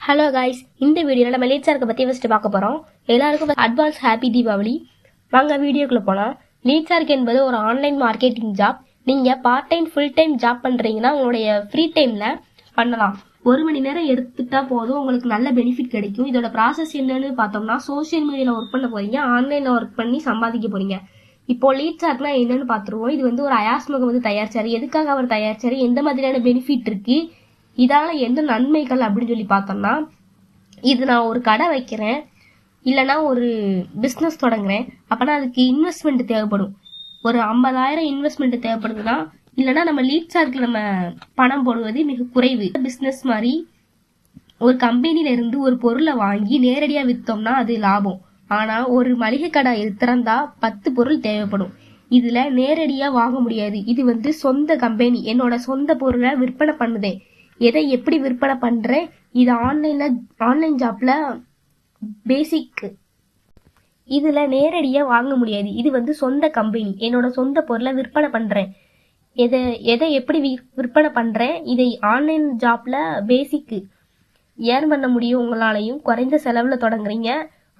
Hello guys இந்த வீடியோவில் நம்ம லீட் சார்க்கை பற்றி ஃபஸ்ட்டு பார்க்க போகிறோம் எல்லாருக்கும் அட்வான்ஸ் ஹாப்பி தீபாவளி. வாங்க வீடியோக்குள்ளே போனால் லீட் சார்க் என்பது ஒரு ஆன்லைன் மார்க்கெட்டிங் ஜாப் நீங்கள் part time full time job பண்ணுறீங்கன்னா உங்களுடைய ஃப்ரீ டைமில் பண்ணலாம். ஒரு மணி நேரம் எடுத்துட்டா போதும். உங்களுக்கு நல்ல பெனிஃபிட் கிடைக்கும். இதோட ப்ராசஸ் என்னன்னு பார்த்தோம்னா சோஷியல் மீடியாவில் ஒர்க் பண்ண போறீங்க. ஆன்லைனில் ஒர்க் பண்ணி சம்பாதிக்க போகிறீங்க இப்போ லீட் சார்க்னா என்னன்னு பார்த்துருவோம். இது வந்து ஒரு அயாஸ் முகமது தயாரிச்சார். எதுக்காக அவர் தயாரிச்சார்? எந்த மாதிரியான பெனிஃபிட் இருக்குது இதால என்ன நன்மைகள் அப்படின்னு சொல்லி பார்த்தோம்னா இது நான் ஒரு கடை வைக்கிறேன் இல்லைனா ஒரு பிஸ்னஸ் தொடங்குறேன் அப்போனா அதுக்கு இன்வெஸ்ட்மெண்ட் தேவைப்படும். ஒரு ஐம்பதாயிரம் இன்வெஸ்ட்மெண்ட் தேவைப்படுதுன்னா இல்லைன்னா நம்ம லீட் சார்க்கில் நம்ம பணம் போடுவது மிக குறைவு. பிஸ்னஸ் மாதிரி ஒரு கம்பெனில இருந்து ஒரு பொருளை வாங்கி நேரடியாக விற்றோம்னா அது லாபம். ஆனால் ஒரு மளிகை கடை திறந்தா பத்து பொருள் தேவைப்படும். இதுல நேரடியா வாங்க முடியாது. இது வந்து சொந்த கம்பெனி என்னோட சொந்த பொருளை விற்பனை பண்ணுதேன் எதை எப்படி விற்பனை பண்றேன் இது ஆன்லைன்ல ஆன்லைன் ஜாப்ல பேசிக் இதுல நேரடியா வாங்க முடியாது. இது வந்து சொந்த கம்பெனி என்னோட சொந்த பொருளை விற்பனை பண்றேன். எதை எதை எப்படி விற்பனை பண்றேன்? இதை ஆன்லைன் ஜாப்ல பேசிக்கு ஏர்ன் பண்ண முடியும் உங்களாலையும்? குறைந்த செலவுல தொடங்குறீங்க.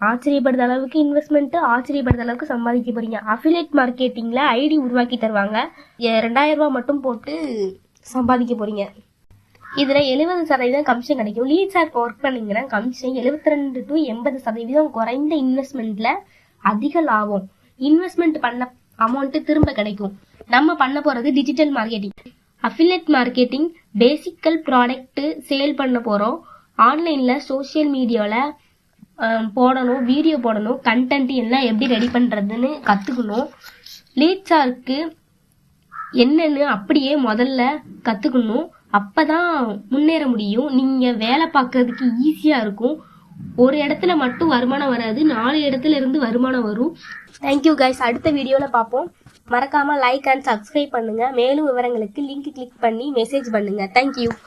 ஆச்சரியப்படுற அளவுக்கு இன்வெஸ்ட்மெண்ட் ஆச்சரியப்படுற அளவுக்கு சம்பாதிக்க போறீங்க. அஃபிலேட் மார்க்கெட்டிங்ல ஐடி உருவாக்கி தருவாங்க. ரெண்டாயிரம் ரூபாய் மட்டும் போட்டு சம்பாதிக்க போறீங்க. இதுல எழுபது சதவீதம் கமிஷன் கிடைக்கும். லீட் சார் ஒர்க் பண்ணீங்கன்னா கமிஷன் எழுபத்தி ரெண்டு டு எண்பது சதவீதம் குறைந்த இன்வெஸ்ட்மெண்ட்ல அதிக லாபம். இன்வெஸ்ட்மெண்ட் பண்ண அமௌண்ட் திரும்ப கிடைக்கும். நம்ம பண்ண போறது digital marketing affiliate marketing basically product sale பண்ண போறோம். ஆன்லைன்ல சோஷியல் மீடியால போடணும் வீடியோ போடணும் கண்டென்ட் எல்லாம் எப்படி ரெடி பண்றதுன்னு கத்துக்கணும். லீட் சார்க்கு என்னன்னு அப்படியே முதல்ல கத்துக்கணும். அப்பதான் முன்னேற முடியும். நீங்க வேலை பார்க்கறதுக்கு ஈஸியா இருக்கும். ஒரு இடத்துல மட்டும் வருமானம் வராது. நாலு இடத்துல இருந்து வருமானம் வரும். தேங்க்யூ கைஸ் அடுத்த வீடியோல பார்ப்போம். மறக்காம லைக் அண்ட் சப்ஸ்கிரைப் பண்ணுங்க. மேலும் விவரங்களுக்கு லிங்க் கிளிக் பண்ணி மெசேஜ் பண்ணுங்க. Thank you